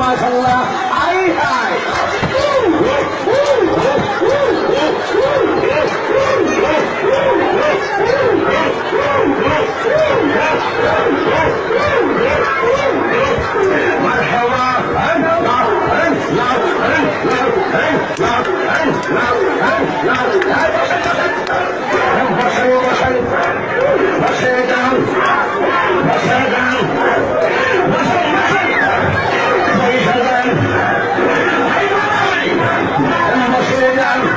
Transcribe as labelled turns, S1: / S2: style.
S1: মাশাল্লাহ।